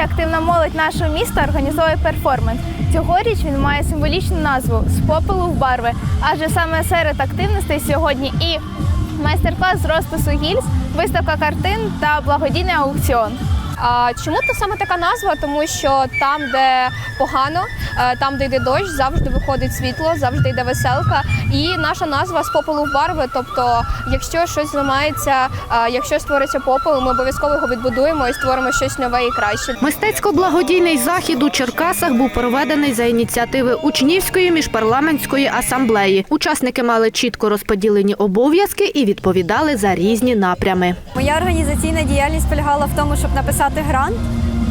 активна молодь нашого міста організовує перформанс. Цьогоріч він має символічну назву з попелу в барви. Адже саме серед активностей сьогодні і майстер-клас з розпису гільз, виставка картин та благодійний аукціон. А чому то саме така назва? Тому що там, де погано, е, там, де йде дощ, завжди виходить світло, завжди йде веселка. І наша назва з попелу в барви. Тобто, якщо щось зламається, е, якщо створиться попел, ми обов'язково його відбудуємо і створимо щось нове і краще. Мистецько-благодійний захід у Черкасах був проведений за ініціативи учнівської міжпарламентської асамблеї. Учасники мали чітко розподілені обов'язки і відповідали за різні напрями. Моя організаційна діяльність полягала в тому, щоб написати грант,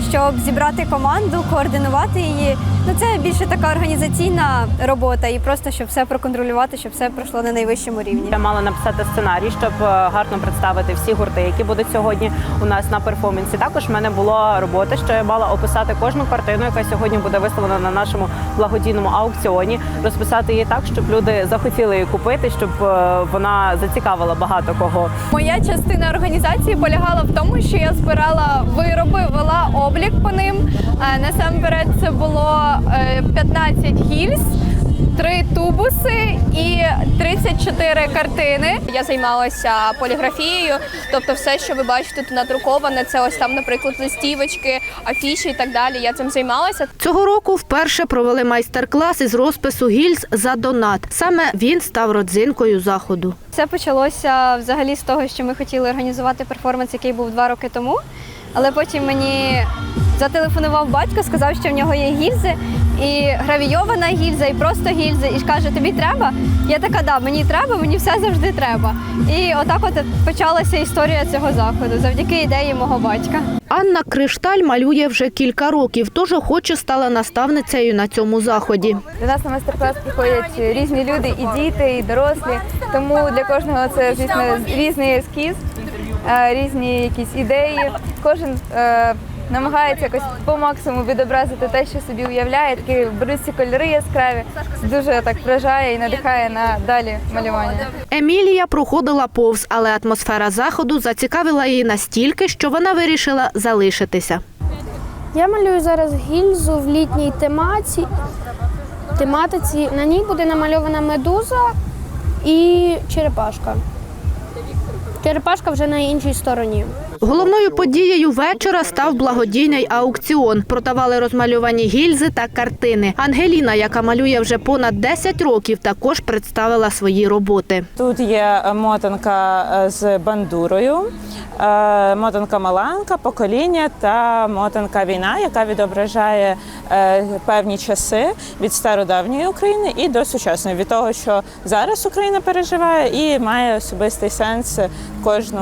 щоб зібрати команду, координувати її. Ну це більше така організаційна робота, і просто щоб все проконтролювати, щоб все пройшло на найвищому рівні. Я мала написати сценарій, щоб е, гарно представити всі гурти, які будуть сьогодні у нас на перформансі. Також в мене була робота, що я мала описати кожну картину, яка сьогодні буде виставлена на нашому благодійному аукціоні, розписати її так, щоб люди захотіли її купити, щоб е, вона зацікавила багато кого. Моя частина організації полягала в тому, що я збирала вироби, вела облік по ним. Е, Насамперед це було е, 15 гільз, 3 тубуси і 34 картини. Я займалася поліграфією, тобто все, що ви бачите тут надруковане, це ось там, наприклад, листівочки, афіші і так далі. Я цим займалася. Цього року вперше провели майстер-клас із розпису гільз за донат. Саме він став родзинкою заходу. Це почалося взагалі з того, що ми хотіли організувати перформанс, який був два роки тому. Але потім мені зателефонував батько, сказав, що в нього є гільзи, і гравійована гільза, і просто гільзи. І каже, тобі треба? Я така, да, мені треба, мені все завжди треба. І отак от почалася історія цього заходу завдяки ідеї мого батька. Анна Кришталь малює вже кілька років, тож охоче стала наставницею на цьому заході. До нас на майстер-клас приходять різні люди, і діти, і дорослі. Тому для кожного це, звісно, різний ескіз, е, різні якісь ідеї. Кожен е, намагається якось по максимуму відобразити те, що собі уявляє. Такі беруть ці кольори яскраві. Дуже так вражає і надихає на далі малювання. Емілія проходила повз, але атмосфера заходу зацікавила її настільки, що вона вирішила залишитися. Я малюю зараз гільзу в літній темаці. тематиці. На ній буде намальована медуза і черепашка. Черепашка вже на іншій стороні. Головною подією вечора став благодійний аукціон. Продавали розмальовані гільзи та картини. Ангеліна, яка малює вже понад 10 років, також представила свої роботи. Тут є е, мотанка е, з бандурою, е, мотанка Маланка, покоління та мотанка війна, яка відображає певні часи від стародавньої України і до сучасної, від того, що зараз Україна переживає, і має особистий сенс кожну,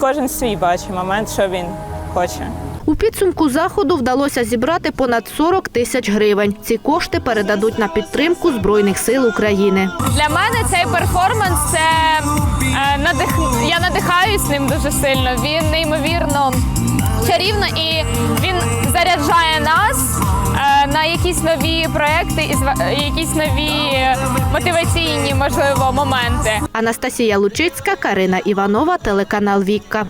кожен свій бачить момент, що він хоче. У підсумку заходу вдалося зібрати понад 40 тисяч гривень. Ці кошти передадуть на підтримку Збройних сил України. Для мене цей перформанс це е, надих... я надихаюсь ним дуже сильно. Він неймовірно чарівно і він якісь нові проекти і якісь нові мотиваційні, можливо, моменти. Анастасія Лучицька, Карина Іванова, телеканал Вікка.